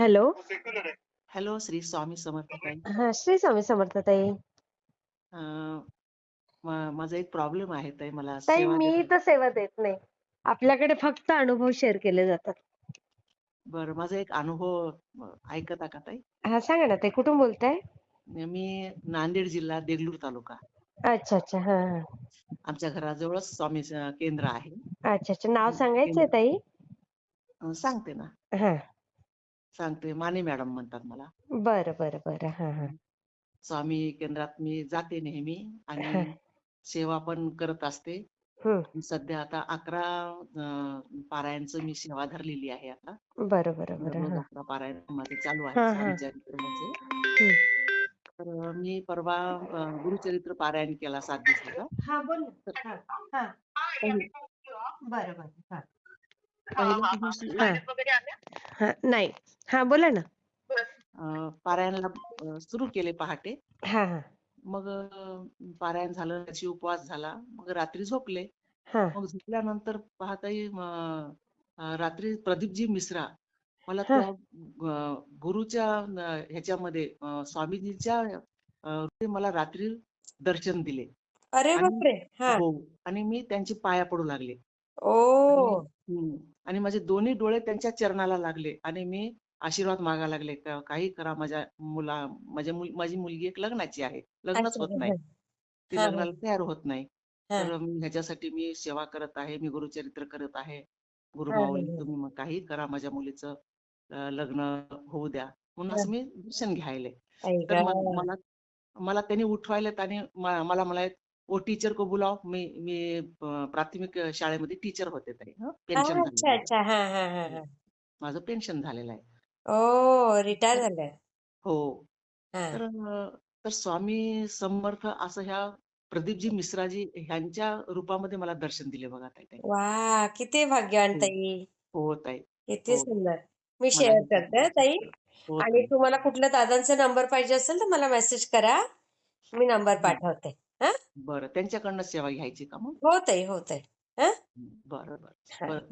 Hello. Hello Shri Swami Samarth ताई. हा श्री स्वामी समर्थ ताई. अं, मा- माझा एक प्रॉब्लेम आहे ताई मला ताई सेवा मी तर सेवा देत नाही. आपल्याकडे फक्त अनुभव शेअर केले जातात. बरं माझा एक अनुभव अं, ऐकता का ताई? हा सांगा ना ताई कुठून बोलताय? मी नांदेड जिल्हा देगलूर तालुका. अच्छा अच्छा हा हा. आमच्या घराजवळच स्वामी स- केंद्र आहे. अच्छा अच्छा नाव सांगायचंय ताई? अं, सांगते ना. हा. सांगते माने मॅडम म्हणतात मला. बरं बरं बरं. हा हा. स्वामी केंद्रात मी जाते नेहमी हा. आणि सेवा पण करत असते. सध्या आता अकरा अं, पारायणचं मी सेवा धरलेली आहे आता. बरं बरं बरं. दररोज हा. अकरा पारायण माझे चालू हा, आहे हा. हम्म. तर मी परवा अं, गुरुचरित्र पारायण केला सात दिवसाचा. हा बोल ना. हा हा. पहिल्या बरं बरं. हा. हा हा नाही. हा बोला ना. अं, पारायणाला अं, सुरू केले पहाटे. हा हा. मग अं, पारायण झालं त्याची उपवास झाला. मग रात्री झोपले. हा. मग झोपल्यानंतर पाहताही अं, रात्री प्रदीपजी मिश्रा मला हा. त्या अं, गुरुच्या अं, ह्याच्यामध्ये अं, स्वामीजीच्या अं, ते मला रात्री दर्शन दिले. अरे आणि- बापरे! हा. हो. आणि मी त्यांची पाया पडू लागले. ओ. हम्म. आणि माझे दोन्ही डोळे त्यांच्या चरणाला लागले आणि मी आशीर्वाद मागायला लागले. काही करा माझ्या मुला माझ्या मुल- माझी मुलगी एक लग्नाची आहे. लग्नच होत नाही. ती. लग्नाला तयार होत नाही. तर ह्याच्यासाठी मी सेवा करत आहे. मी गुरुचरित्र करत आहे. गुरु माऊली हा. तुम्ही मग काही करा माझ्या मुलीचं लग्न होऊ द्या. म्हणून असं मी दर्शन घ्यायले. तर मला मला त्यांनी उठवायलेत आणि म- मला ओ टीचर को बुलाव मी मी प्राथमिक शाळेमध्ये टीचर होते ताई हं, पेन्शन अच्छा झालेलं आहे. अच्छा हा हा हा हा माझं पेन्शन झालेलं आहे ओ रिटायर झालं हो हा तर अं, तर स्वामी समर्थ असं ह्या प्रदीपजी मिश्राजी ह्यांच्या रूपामध्ये मला दर्शन दिले बघा ताई ताई. वा किती भाग्यवान हो. ताई हो ताई किती हो. सुंदर मी मला शेअर हे करते ताई हो आणि ताई. तुम्हाला कुठल्या दादांचा नंबर पाहिजे असेल तर मला मेसेज करा मी नंबर हं. पाठवते बरं त्यांच्याकडनं सेवा घ्यायची का मग? हो ताई हो? ताई बरं. बरं.